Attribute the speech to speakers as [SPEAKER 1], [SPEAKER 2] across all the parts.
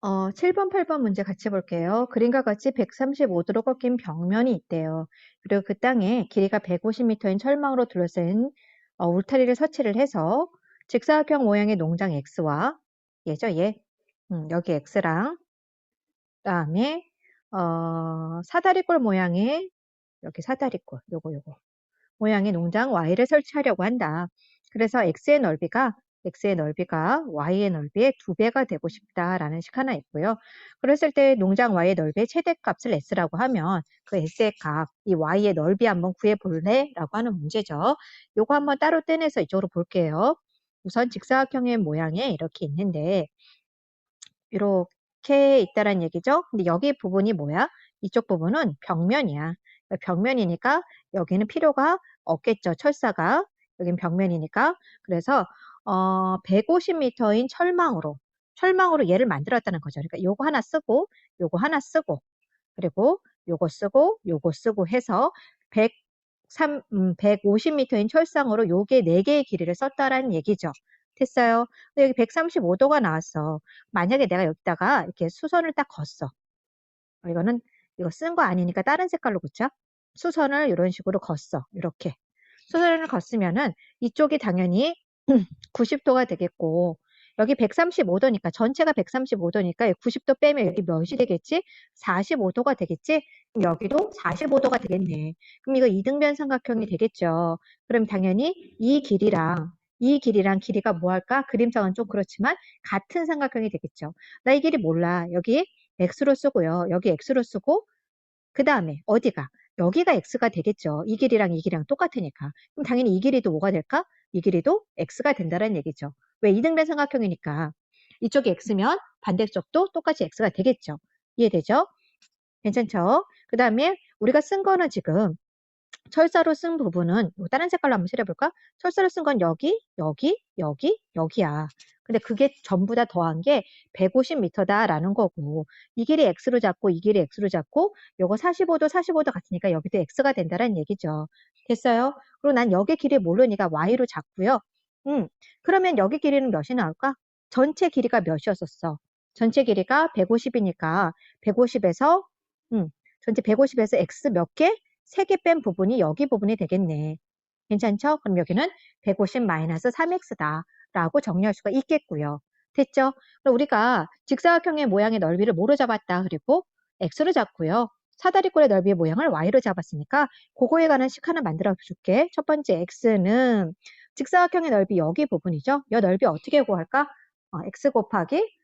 [SPEAKER 1] 어, 7번, 8번 문제 같이 볼게요. 그림과 같이 135도로 꺾인 벽면이 있대요. 그리고 그 땅에 길이가 150m인 철망으로 둘러싼 어, 울타리를 설치를 해서 직사각형 모양의 농장 X와 얘죠, 얘. 음, 여기 X랑 그다음에 어, 사다리꼴 모양의 여기 사다리꼴 요거 요거 모양의 농장 Y를 설치하려고 한다. 그래서 X의 넓이가 X의 넓이가 Y의 넓이의 두 배가 되고 싶다라는 식 하나 있고요. 그랬을 때 농장 Y의 넓이의 최대값을 S라고 하면 그 S의 값, 이 Y의 넓이 한번 구해볼래? 라고 하는 문제죠. 요거 한번 따로 떼내서 이쪽으로 볼게요. 우선 직사각형의 모양에 이렇게 있는데 이렇게 있다란 얘기죠. 근데 여기 부분이 뭐야? 이쪽 부분은 벽면이야. 벽면이니까 여기는 필요가 없겠죠. 철사가. 여긴 벽면이니까. 그래서 어, 150m인 철망으로 철망으로 얘를 만들었다는 거죠. 그러니까 요거 하나 쓰고 요거 하나 쓰고 그리고 요거 쓰고 요거 쓰고 해서 103, 음, 150m인 철상으로 요게 4개의 길이를 썼다라는 얘기죠. 됐어요. 근데 여기 135도가 나왔어. 만약에 내가 여기다가 이렇게 수선을 딱 걷어. 어, 이거는 이거 쓴 거 아니니까 다른 색깔로 그죠? 수선을 이런 식으로 걷어. 이렇게. 수선을 걷으면은 이쪽이 당연히 90도가 되겠고 여기 135도니까 전체가 135도니까 90도 빼면 여기 몇이 되겠지? 45도가 되겠지? 여기도 45도가 되겠네. 그럼 이거 이등변 삼각형이 되겠죠. 그럼 당연히 이 길이랑 이 길이랑 길이가 뭐 할까? 그림상은 좀 그렇지만 같은 삼각형이 되겠죠. 나 이 길이 몰라. 여기 x로 쓰고요. 여기 x로 쓰고 그 다음에 어디가? 여기가 x가 되겠죠. 이 길이랑 이 길이랑 똑같으니까. 그럼 당연히 이 길이도 뭐가 될까? 이 길이도 x가 된다는 얘기죠. 왜 이등변 삼각형이니까 이쪽이 x면 반대쪽도 똑같이 x가 되겠죠. 이해되죠? 괜찮죠? 그 다음에 우리가 쓴 거는 지금 철사로 쓴 부분은 다른 색깔로 한번 칠해볼까? 철사로 쓴 건 여기, 여기, 여기, 여기야. 근데 그게 전부 다 더한 게 150m다라는 거고 이 길이 x로 잡고 이 길이 x로 잡고 요거 45도 45도 같으니까 여기도 x가 된다는 얘기죠. 됐어요? 그리고 난 여기 길이 모르니까 y로 잡고요. 음, 그러면 여기 길이는 몇이 나올까? 전체 길이가 몇이었었어? 전체 길이가 150이니까 150에서 음, 전체 150에서 x 몇 개? 3개 뺀 부분이 여기 부분이 되겠네. 괜찮죠? 그럼 여기는 150-3x다 라고 정리할 수가 있겠고요. 됐죠? 그럼 우리가 직사각형의 모양의 넓이를 뭐로 잡았다? 그리고 x로 잡고요. 사다리꼴의 넓이의 모양을 y로 잡았으니까 그거에 관한 식 하나 만들어 줄게. 첫 번째 x는 직사각형의 넓이 여기 부분이죠. 이 넓이 어떻게 구할까? 어, x 곱하기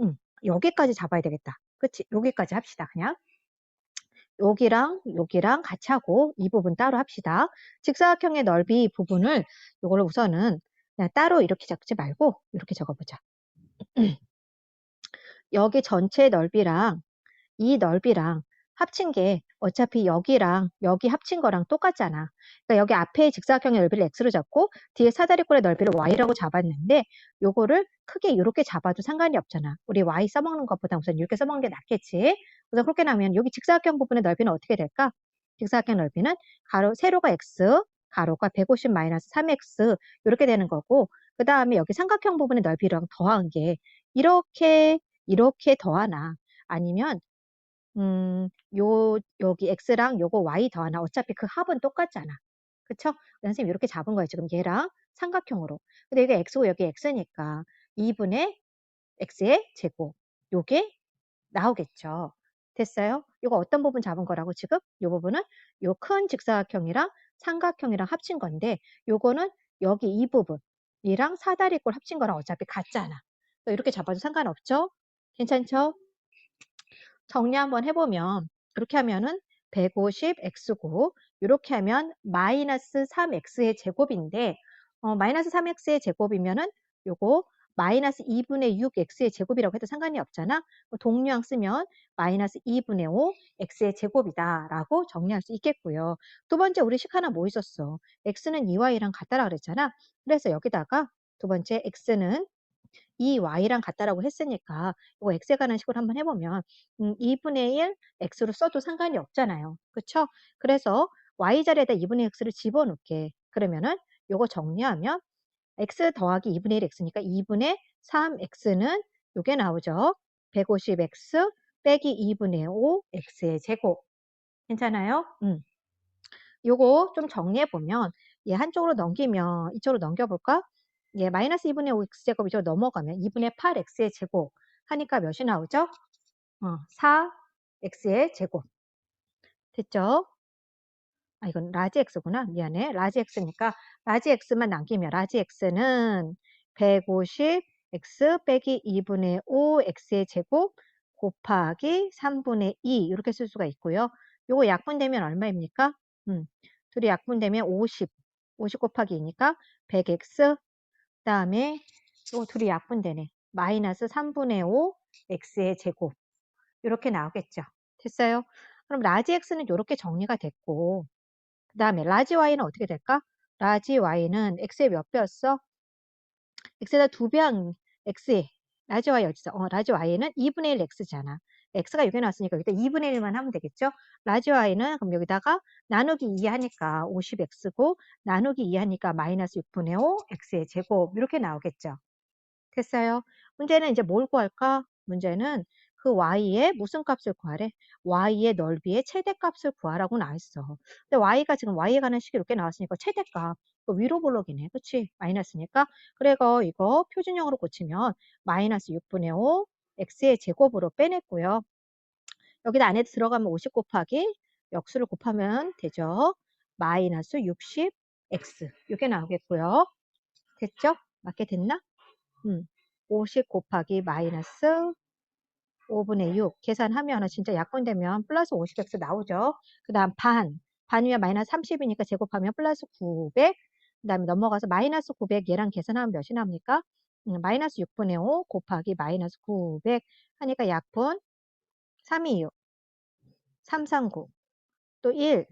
[SPEAKER 1] 음, 여기까지 잡아야 되겠다. 그치? 여기까지 합시다. 그냥. 여기랑 여기랑 같이 하고 이 부분 따로 합시다. 직사각형의 넓이 부분을 이걸 우선은 따로 이렇게 적지 말고 이렇게 적어보자. 여기 전체 넓이랑 이 넓이랑 합친 게 어차피 여기랑 여기 합친 거랑 똑같잖아. 그러니까 여기 앞에 직사각형의 넓이를 x로 잡고 뒤에 사다리꼴의 넓이를 y라고 잡았는데 요거를 크게 이렇게 잡아도 상관이 없잖아. 우리 y 써먹는 것보다 우선 이렇게 써먹는 게 낫겠지. 그래서 그렇게 나면 여기 직사각형 부분의 넓이는 어떻게 될까? 직사각형 넓이는 가로 세로가 x, 가로가 150-3x 이렇게 되는 거고 그 다음에 여기 삼각형 부분의 넓이랑 더한 게 이렇게 이렇게 더하나 아니면 음, 요, 여기 x랑 요거 y 더하나 어차피 그 합은 똑같잖아. 그쵸? 선생님 이렇게 잡은 거예요. 지금 얘랑 삼각형으로. 근데 이게 x고 여기 x니까 2분의 x의 제곱. 요게 나오겠죠. 됐어요? 이거 어떤 부분 잡은 거라고 지금? 요 부분은 요 큰 직사각형이랑 삼각형이랑 합친 건데 요거는 여기 이 부분이랑 사다리꼴 합친 거랑 어차피 같잖아. 이렇게 잡아도 상관없죠? 괜찮죠? 정리 한번 해보면 이렇게 하면은 150x고 이렇게 하면 마이너스 3x의 제곱인데 어, 마이너스 3x의 제곱이면은 요거 마이너스 2분의 6x의 제곱이라고 해도 상관이 없잖아. 뭐 동류항 쓰면 마이너스 2분의 5 x의 제곱이다 라고 정리할 수 있겠고요. 두 번째 우리 식 하나 뭐 있었어? x는 2y랑 같다라 그랬잖아. 그래서 여기다가 두 번째 x는 이 y랑 같다라고 했으니까 이거 x에 관한 식으로 한번 해보면 음, 2분의 1 x로 써도 상관이 없잖아요. 그쵸? 그래서 y 자리에다 2분의 x를 집어넣게. 그러면은 요거 정리하면 x 더하기 2분의 1 x니까 2분의 3x는 요게 나오죠. 150x 빼기 2분의 5 x의 제곱. 괜찮아요? 음. 요거 좀 정리해 보면 얘 한쪽으로 넘기면 이쪽으로 넘겨볼까? 얘 마이너스 2분의 5 x제곱 이쪽으로 넘어가면 2분의 8 x의 제곱 하니까 몇이 나오죠? 어, 4 x의 제곱. 됐죠? 아, 이건 라지 x구나. 미안해. 라지 x니까 라지 x만 남기면 라지 x는 150 x 빼기 2분의 5 x의 제곱 곱하기 3분의 2 이렇게 쓸 수가 있고요. 요거 약분되면 얼마입니까? 음, 둘이 약분되면 50. 50 곱하기 2니까 100x 그 다음에 요 둘이 약분되네. 마이너스 3분의 5 x의 제곱 이렇게 나오겠죠. 됐어요? 그럼 라지 x는 이렇게 정리가 됐고 그 다음에 라지 y는 어떻게 될까? 라지 y는 x의 몇 배였어? x에다 두 배한 x에 라지 y 어디 있어? 어, 라지 y는 2분의 1 x잖아. X가 여기 나왔으니까 여기다 2분의 1만 하면 되겠죠? 라지 y는 그럼 여기다가 나누기 2 하니까 50x고 나누기 2 하니까 마이너스 6분의 5 x의 제곱 이렇게 나오겠죠? 됐어요? 문제는 이제 뭘 구할까? 문제는 그 y의 무슨 값을 구하래? y의 넓이의 최대값을 구하라고 나와있어. 근데 y가 지금 y에 관한 식이 이렇게 나왔으니까 최대값 위로 볼록이네. 그치? 마이너스니까. 그래서 이거 표준형으로 고치면 마이너스 6분의 5 x의 제곱으로 빼냈고요. 여기다 안에 들어가면 50 곱하기 역수를 곱하면 되죠. 마이너스 60 x 이게 나오겠고요. 됐죠? 맞게 됐나? 음, 50 곱하기 마이너스 5분의 6 계산하면 진짜 약분되면 플러스 50x 나오죠. 그 다음 반, 반이면 마이너스 30이니까 제곱하면 플러스 900. 그 다음에 넘어가서 마이너스 900 얘랑 계산하면 몇이 나옵니까? 음, 마이너스 6분의 5 곱하기 마이너스 900 하니까 약분 326, 339, 또 1,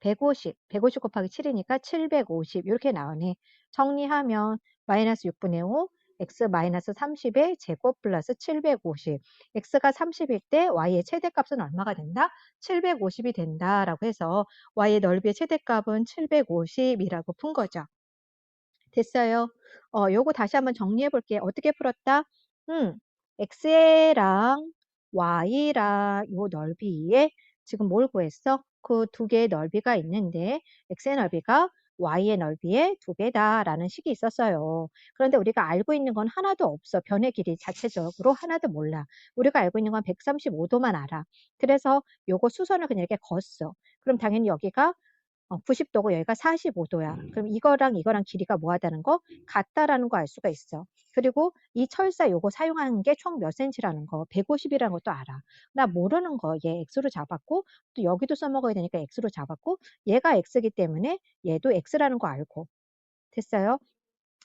[SPEAKER 1] 150, 150 곱하기 7이니까 750 이렇게 나오네. 정리하면 마이너스 6분의 5 x 마이너스 30의 제곱 플러스 750. x가 30일 때 y의 최대값은 얼마가 된다? 750이 된다라고 해서 y의 넓이의 최대값은 750이라고 푼 거죠. 됐어요. 어, 요거 다시 한번 정리해 볼게요. 어떻게 풀었다? 음, x랑 y랑 요 넓이에 지금 뭘 구했어? 그 두 개의 넓이가 있는데 x의 넓이가 y의 넓이의 두 배다라는 식이 있었어요. 그런데 우리가 알고 있는 건 하나도 없어. 변의 길이 자체적으로 하나도 몰라. 우리가 알고 있는 건 135도만 알아. 그래서 요거 수선을 그냥 이렇게 걷어. 그럼 당연히 여기가 90도고 어, 여기가 45도야. 음. 그럼 이거랑 이거랑 길이가 뭐하다는 거? 같다라는 거 알 수가 있어. 그리고 이 철사 요거 사용하는 게 총 몇 센치라는 거, 150이라는 것도 알아. 나 모르는 거, 얘 x로 잡았고, 또 여기도 써먹어야 되니까 x로 잡았고, 얘가 x이기 때문에 얘도 x라는 거 알고. 됐어요?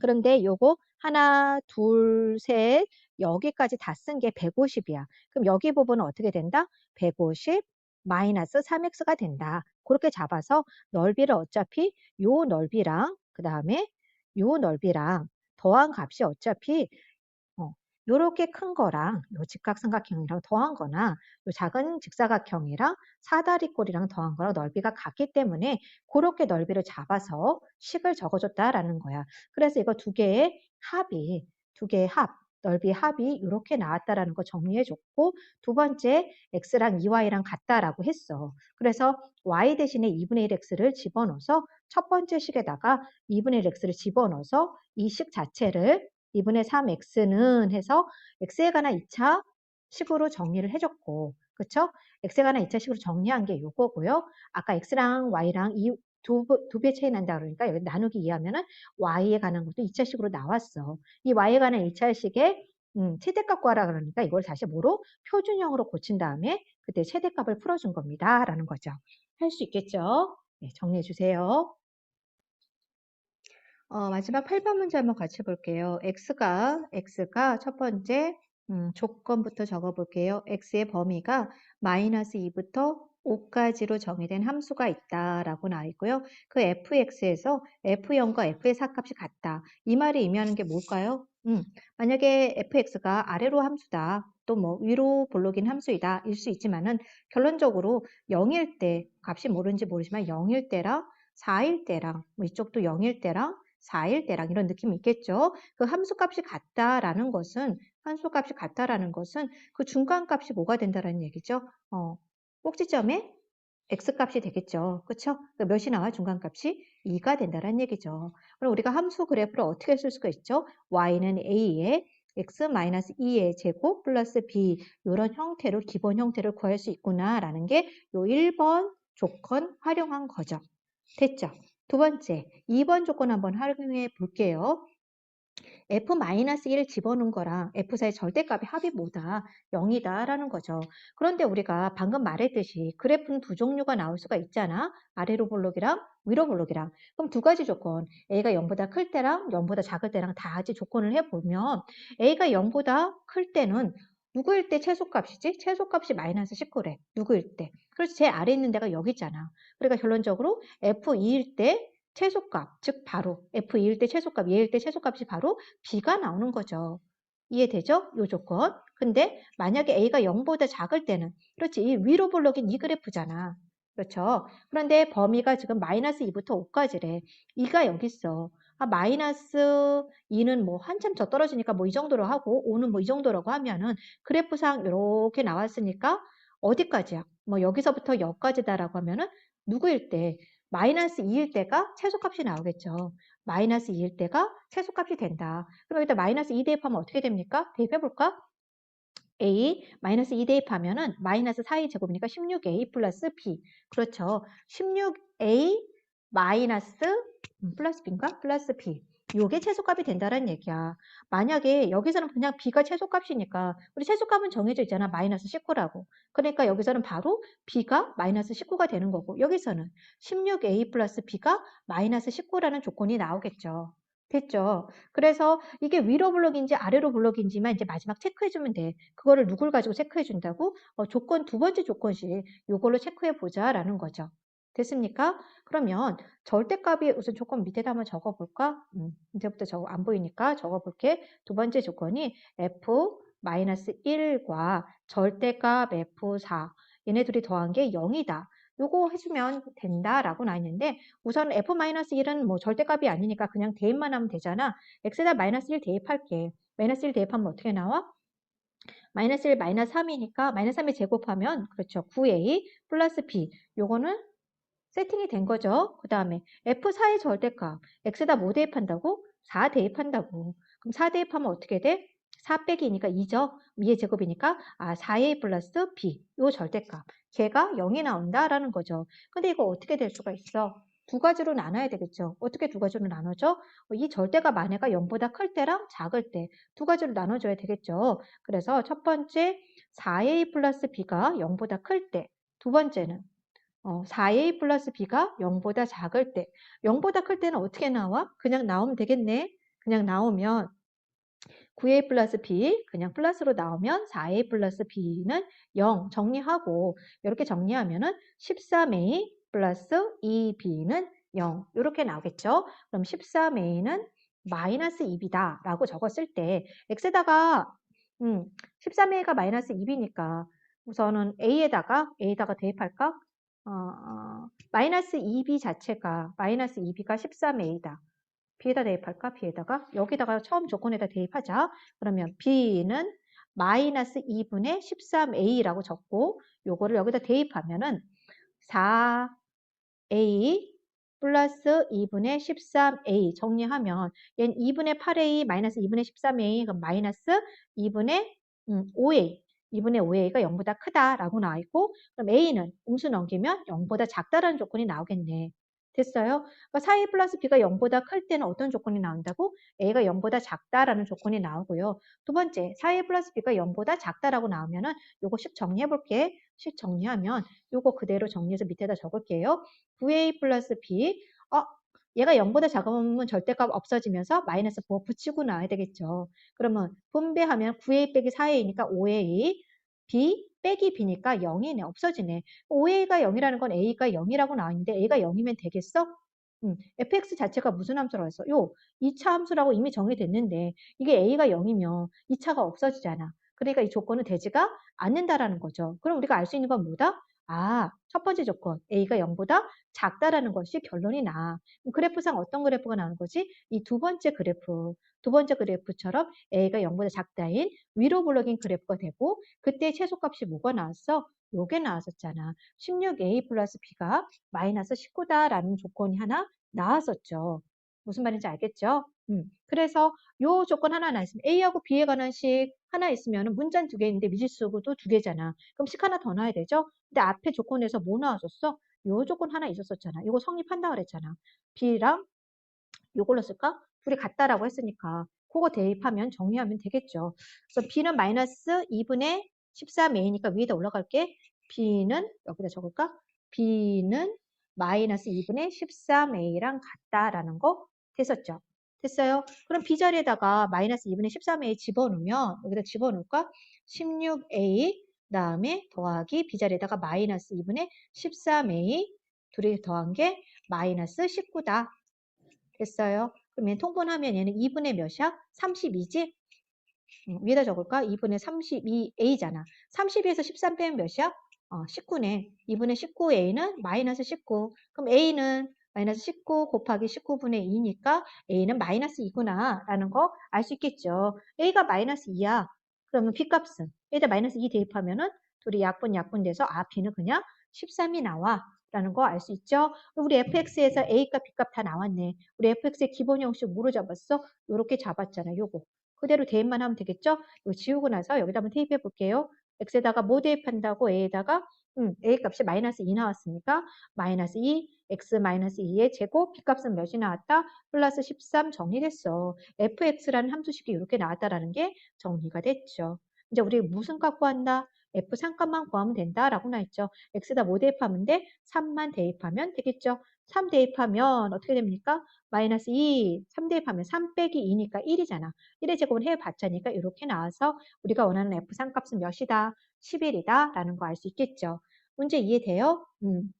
[SPEAKER 1] 그런데 요거 하나, 둘, 셋, 여기까지 다 쓴 게 150이야. 그럼 여기 부분은 어떻게 된다? 150 마이너스 3x가 된다. 그렇게 잡아서 넓이를 어차피 요 넓이랑 그 다음에 요 넓이랑 더한 값이 어차피 어, 요렇게 큰 거랑 요 직각삼각형이랑 더한 거나 요 작은 직사각형이랑 사다리꼴이랑 더한 거랑 넓이가 같기 때문에 그렇게 넓이를 잡아서 식을 적어줬다라는 거야. 그래서 이거 두 개의 합이 두 개의 합 넓이 합이 이렇게 나왔다라는 거 정리해 줬고 두 번째 x랑 2y랑 같다라고 했어. 그래서 y 대신에 2분의 1x를 집어넣어서 첫 번째 식에다가 2분의 1x를 집어넣어서 이 식 자체를 2분의 3x는 해서 x에 관한 2차 식으로 정리를 해줬고 그쵸? x에 관한 2차 식으로 정리한 게 요거고요. 아까 x랑 y랑 이 두, 두배 차이 난다 그러니까 여기 나누기 이하면은 y에 관한 것도 2차식으로 나왔어. 이 y에 관한 2차식에 음, 최대값 구하라 그러니까 이걸 다시 뭐로? 표준형으로 고친 다음에 그때 최대값을 풀어준 겁니다. 라는 거죠. 할 수 있겠죠? 네, 정리해 주세요. 어, 마지막 8번 문제 한번 같이 볼게요. x가, x가 첫 번째 음, 조건부터 적어볼게요. x의 범위가 마이너스 2부터 5까지로 정의된 함수가 있다라고 나와 있고요. 그 fx에서 f0과 f의 사값이 같다. 이 말이 의미하는 게 뭘까요? 음, 만약에 fx가 아래로 함수다. 또 뭐 위로 볼록인 함수이다. 일 수 있지만은 결론적으로 0일 때 값이 모르는지 모르지만 0일 때랑 4일 때랑 뭐 이쪽도 0일 때랑 4일 때랑 이런 느낌이 있겠죠. 그 함수 값이 같다라는 것은 함수값이 같다라는 것은 그 중간값이 뭐가 된다라는 얘기죠. 어, 꼭지점에 x값이 되겠죠. 그러니까 몇이 나와? 중간값이 2가 된다는 얘기죠. 그럼 우리가 함수 그래프를 어떻게 쓸 수가 있죠? y는 a에 x-2의 제곱 플러스 b 이런 형태로 기본 형태를 구할 수 있구나라는 게 요 1번 조건 활용한 거죠. 됐죠? 두 번째, 2번 조건 한번 활용해 볼게요. F-1 집어넣은 거랑 f4의 절대값의 합이 뭐다? 0이다 라는 거죠. 그런데 우리가 방금 말했듯이 그래프는 두 종류가 나올 수가 있잖아. 아래로 볼록이랑 위로 볼록이랑. 그럼 두 가지 조건. a가 0보다 클 때랑 0보다 작을 때랑 다 같이 조건을 해보면 a가 0보다 클 때는 누구일 때 최소값이지? 최소값이 마이너스 19래. 누구일 때. 그래서 제 아래 있는 데가 여기 있잖아. 그러니까 결론적으로 f2일 때 최소값, 즉 바로 F2일 때 최소값, 얘일 때 최소값이 바로 B가 나오는 거죠. 이해되죠? 요 조건. 근데 만약에 A가 0보다 작을 때는 그렇지. 이 위로 볼록인 이 그래프잖아. 그렇죠? 그런데 범위가 지금 마이너스 2부터 5까지래. 2가 여기 있어. 아, 마이너스 2는 뭐 한참 더 떨어지니까 뭐 이 정도로 하고 5는 뭐 이 정도라고 하면은 그래프상 이렇게 나왔으니까 어디까지야? 뭐 여기서부터 여기까지다라고 하면은 누구일 때 마이너스 2일 때가 최소값이 나오겠죠. 마이너스 2일 때가 최소값이 된다. 그럼 여기다 마이너스 2 대입하면 어떻게 됩니까? 대입해 볼까? a 마이너스 2 대입하면은 마이너스 4의 제곱이니까 16a 플러스 b. 그렇죠. 16a 마이너스 음, 플러스 b인가? 플러스 b. 요게 최소값이 된다는 얘기야. 만약에 여기서는 그냥 b가 최소값이니까 우리 최소값은 정해져 있잖아. 마이너스 19라고. 그러니까 여기서는 바로 b가 마이너스 19가 되는 거고 여기서는 16a 플러스 b가 마이너스 19라는 조건이 나오겠죠. 됐죠? 그래서 이게 위로 블록인지 아래로 블록인지만 이제 마지막 체크해주면 돼. 그거를 누굴 가지고 체크해준다고? 어, 조건 두 번째 조건씩 요걸로 체크해보자라는 거죠. 됐습니까? 그러면 절대값이 우선 조건 밑에다 한번 적어볼까? 음, 이제부터 적어 안 보이니까 적어볼게. 두 번째 조건이 f-1과 절대값 f4 얘네 둘이 더한 게 0이다. 요거 해주면 된다라고 나 있는데 우선 f-1은 뭐 절대값이 아니니까 그냥 대입만 하면 되잖아. x에다 마이너스 1 대입할게. 마이너스 1 대입하면 어떻게 나와? 마이너스 1 마이너스 3이니까 마이너스 3에 제곱하면 그렇죠. 9a 플러스 b 요거는 세팅이 된 거죠. 그 다음에 F4의 절대값. X에다 뭐 대입한다고? 4 대입한다고. 그럼 4 대입하면 어떻게 돼? 4 빼기 2니까 2죠. 위의 제곱이니까 아 4a 플러스 b. 요 절대값. 걔가 0이 나온다라는 거죠. 근데 이거 어떻게 될 수가 있어? 두 가지로 나눠야 되겠죠. 어떻게 두 가지로 나눠죠? 이 절대값 만해가 0보다 클 때랑 작을 때 두 가지로 나눠줘야 되겠죠. 그래서 첫 번째 4a 플러스 b가 0보다 클 때, 두 번째는 어, 4a 플러스 b가 0보다 작을 때 0보다 클 때는 어떻게 나와? 그냥 나오면 되겠네. 그냥 나오면 9a 플러스 b 그냥 플러스로 나오면 4a 플러스 b는 0 정리하고 이렇게 정리하면 은 13a 플러스 2b는 0 이렇게 나오겠죠. 그럼 13a는 마이너스 2b다 라고 적었을 때 x에다가 음, 13a가 마이너스 2b니까 우선은 a에다가 a에다가 대입할까? 어, 어, 마이너스 2b 자체가 마이너스 2b가 13a다. b에다 대입할까? b에다가 여기다가 처음 조건에다 대입하자. 그러면 b는 마이너스 2분의 13a라고 적고 요거를 여기다 대입하면은 4a 플러스 2분의 13a 정리하면 얘는 2분의 8a 마이너스 2분의 13a 그럼 마이너스 2분의 음, 5a 2분의 5a가 0보다 크다라고 나와 있고 그럼 a는 음수 넘기면 0보다 작다라는 조건이 나오겠네. 됐어요? 그러니까 4a 플러스 b가 0보다 클 때는 어떤 조건이 나온다고? a가 0보다 작다라는 조건이 나오고요. 두 번째, 4a 플러스 b가 0보다 작다라고 나오면은 요거 식 정리해 볼게. 식 정리하면 요거 그대로 정리해서 밑에다 적을게요. 9a 플러스 b 어, 얘가 0보다 작으면 절대값 없어지면서 마이너스 4 붙이고 나와야 되겠죠. 그러면 분배하면 9a 빼기 4a니까 5a, b 빼기 b니까 0이네. 없어지네. 5a가 0이라는 건 a가 0이라고 나와있는데 a가 0이면 되겠어? 음, fx 자체가 무슨 함수라고 했어? 요 2차 함수라고 이미 정의됐는데 이게 a가 0이면 2차가 없어지잖아. 그러니까 이 조건은 되지가 않는다라는 거죠. 그럼 우리가 알 수 있는 건 뭐다? 아, 첫 번째 조건 A가 0보다 작다라는 것이 결론이 나. 그래프상 어떤 그래프가 나오는 거지? 이 두 번째 그래프. 두 번째 그래프처럼 A가 0보다 작다인 위로 블록인 그래프가 되고 그때 최소값이 뭐가 나왔어? 요게 나왔었잖아. 16A 플러스 B가 마이너스 19다라는 조건이 하나 나왔었죠. 무슨 말인지 알겠죠? 음, 그래서 요 조건 하나 나 있으면 A하고 B에 관한 식 하나 있으면 문자는 두개 있는데 미지수도 두 개잖아. 그럼 식 하나 더 넣어야 되죠? 근데 앞에 조건에서 뭐 나와줬어? 요 조건 하나 있었었잖아. 이거 성립한다 그랬잖아. B랑 요걸로 쓸까? 둘이 같다라고 했으니까 그거 대입하면 정리하면 되겠죠. 그래서 B는 마이너스 2분의 13A니까 위에다 올라갈게. B는 여기다 적을까? B는 마이너스 2분의 13A랑 같다라는 거 됐었죠. 됐어요? 그럼 B 자리에다가 마이너스 2분의 13A 집어넣으면 여기다 집어넣을까? 16A 다음에 더하기 B 자리에다가 마이너스 2분의 13A 둘이 더한 게 마이너스 19다. 됐어요? 그러면 통분하면 얘는 2분의 몇이야? 32지? 응, 위에다 적을까? 2분의 32A잖아. 32에서 13 빼면 몇이야? 어, 19네. 2분의 19A는 마이너스 19. 그럼 A는 마이너스 19 곱하기 19분의 2니까 A는 마이너스 2구나 라는 거 알 수 있겠죠. A가 마이너스 2야. 그러면 B값은 A에다 마이너스 2 대입하면 은 둘이 약분 약분 돼서 아 B는 그냥 13이 나와. 라는 거 알 수 있죠? 우리 fx에서 a값, b값 다 나왔네. 우리 fx의 기본 형식 뭐로 잡았어? 요렇게 잡았잖아. 요거. 그대로 대입만 하면 되겠죠? 이거 지우고 나서 여기다 한번 대입해 볼게요. x에다가 뭐 대입한다고 a에다가 음, a 값이 마이너스 2 나왔으니까 마이너스 2, x 마이너스 2의 제곱, b 값은 몇이 나왔다? 플러스 13 정리됐어. fx라는 함수식이 이렇게 나왔다라는 게 정리가 됐죠. 이제 우리 무슨 값 구한다? F3값만 구하면 된다라고 나있죠. X에다 뭐 대입하면 돼? 3만 대입하면 되겠죠. 3 대입하면 어떻게 됩니까? 마이너스 2, 3 대입하면 3 빼기 2니까 1이잖아. 1의 제곱은 해봤자니까 이렇게 나와서 우리가 원하는 F3 값은 몇이다? 11이다 라는 거 알 수 있겠죠. 문제 이해돼요? 음.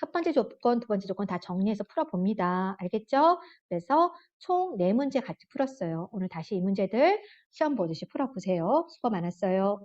[SPEAKER 1] 첫 번째 조건, 두 번째 조건 다 정리해서 풀어봅니다. 알겠죠? 그래서 총 4문제 같이 풀었어요. 오늘 다시 이 문제들 시험 보듯이 풀어보세요. 수고 많았어요.